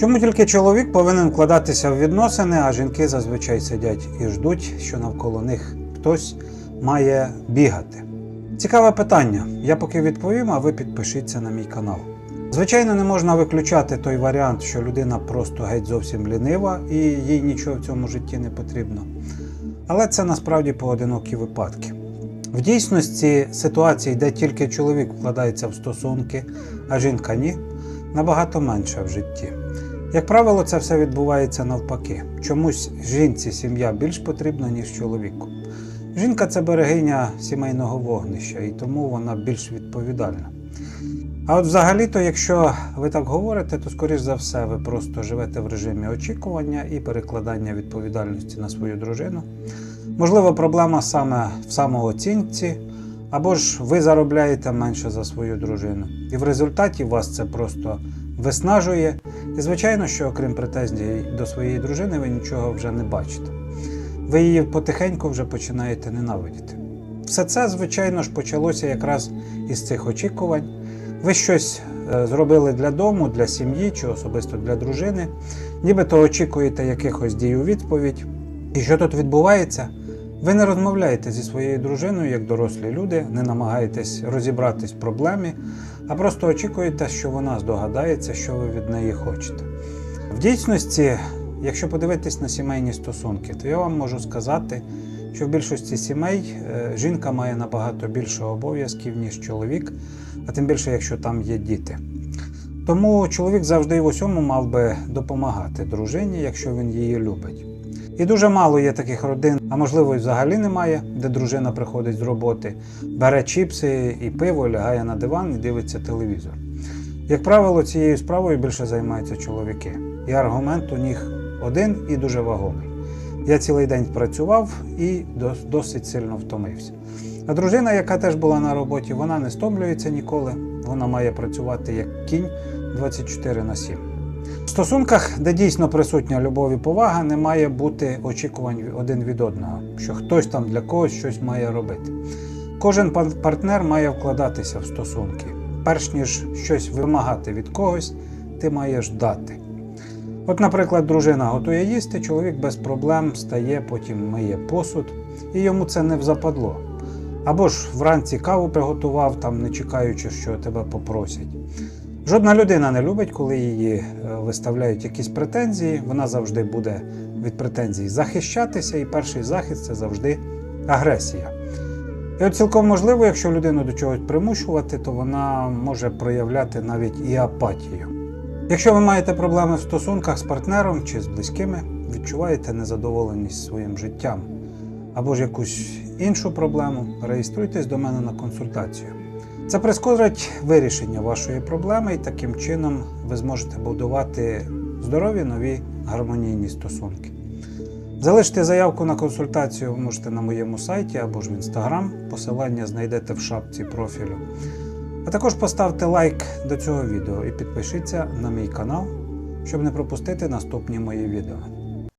Чому тільки чоловік повинен вкладатися в відносини, а жінки зазвичай сидять і ждуть, що навколо них хтось має бігати? Цікаве питання. Я поки відповім, а ви підпишіться на мій канал. Звичайно, не можна виключати той варіант, що людина просто геть зовсім лінива і їй нічого в цьому житті не потрібно. Але це насправді поодинокі випадки. В дійсності ситуацій, де тільки чоловік вкладається в стосунки, а жінка ні, набагато менше в житті. Як правило, це все відбувається навпаки. Чомусь жінці сім'я більш потрібна, ніж чоловіку. Жінка це берегиня сімейного вогнища, і тому вона більш відповідальна. А от взагалі-то, якщо ви так говорите, то скоріш за все ви просто живете в режимі очікування і перекладання відповідальності на свою дружину. Можливо, проблема саме в самооцінці, або ж ви заробляєте менше за свою дружину. І в результаті вас це просто виснажує. І звичайно, що окрім претензій до своєї дружини, ви нічого вже не бачите. Ви її потихеньку вже починаєте ненавидіти. Все це, звичайно ж, почалося якраз із цих очікувань. Ви щось е, зробили для дому, для сім'ї чи особисто для дружини, нібито очікуєте якихось дій у відповідь. І що тут відбувається? Ви не розмовляєте зі своєю дружиною як дорослі люди, не намагаєтесь розібратись в проблемі, а просто очікуєте, що вона здогадається, що ви від неї хочете. В дійсності, якщо подивитись на сімейні стосунки, то я вам можу сказати, що в більшості сімей е, жінка має набагато більше обов'язків, ніж чоловік, а тим більше, якщо там є діти. Тому чоловік завжди в усьому мав би допомагати дружині, якщо він її любить. І дуже мало є таких родин, а можливо, і взагалі немає, де дружина приходить з роботи, бере чіпси і пиво, лягає на диван і дивиться телевізор. Як правило, цією справою більше займаються чоловіки. І аргумент у них один і дуже вагомий. Я цілий день працював і досить сильно втомився. А дружина, яка теж була на роботі, вона не стомлюється ніколи. Вона має працювати як кінь 24 на 7. В стосунках, де дійсно присутня любов і повага, не має бути очікувань один від одного, що хтось там для когось щось має робити. Кожен партнер має вкладатися в стосунки. Перш ніж щось вимагати від когось, ти маєш дати. От, наприклад, дружина готує їсти, чоловік без проблем стає, потім миє посуд, і йому це не взападло. Або ж вранці каву приготував, там не чекаючи, що тебе попросять. Жодна людина не любить, коли її е, виставляють якісь претензії. Вона завжди буде від претензій захищатися, і перший захист це завжди агресія. І от цілком можливо, якщо людину до чогось примушувати, то вона може проявляти навіть і апатію. Якщо ви маєте проблеми в стосунках з партнером чи з близькими, відчуваєте незадоволеність своїм життям або ж якусь іншу проблему, реєструйтесь до мене на консультацію. Це прискорить вирішення вашої проблеми, і таким чином ви зможете будувати здорові нові гармонійні стосунки. Залиште заявку на консультацію можете на моєму сайті або ж в інстаграм. Посилання знайдете в шапці профілю. А також поставте лайк до цього відео і підпишіться на мій канал, щоб не пропустити наступні мої відео.